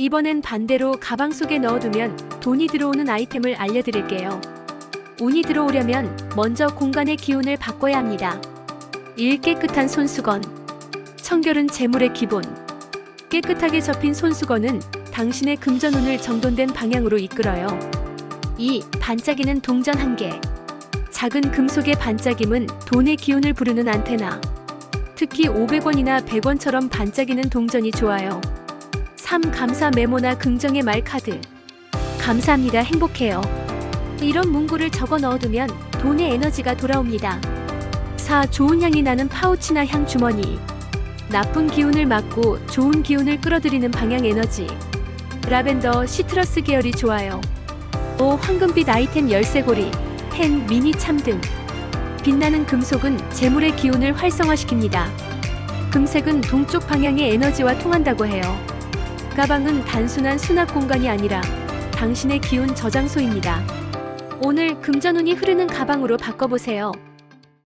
이번엔 반대로 가방 속에 넣어두면 돈이 들어오는 아이템을 알려드릴게요. 운이 들어오려면 먼저 공간의 기운을 바꿔야 합니다. 1. 깨끗한 손수건. 청결은 재물의 기본. 깨끗하게 접힌 손수건은 당신의 금전운을 정돈된 방향으로 이끌어요. 2. 반짝이는 동전 한 개. 작은 금속의 반짝임은 돈의 기운을 부르는 안테나. 특히 500원이나 100원처럼 반짝이는 동전이 좋아요. 3. 감사 메모나 긍정의 말 카드. 감사합니다. 행복해요. 이런 문구를 적어 넣어두면 돈의 에너지가 돌아옵니다. 4. 좋은 향이 나는 파우치나 향 주머니. 나쁜 기운을 막고 좋은 기운을 끌어들이는 방향 에너지. 라벤더, 시트러스 계열이 좋아요. 5. 황금빛 아이템 열쇠고리, 펜, 미니 참 등. 빛나는 금속은 재물의 기운을 활성화시킵니다. 금색은 동쪽 방향의 에너지와 통한다고 해요. 가방은 단순한 수납 공간이 아니라 당신의 기운 저장소입니다. 오늘 금전운이 흐르는 가방으로 바꿔보세요.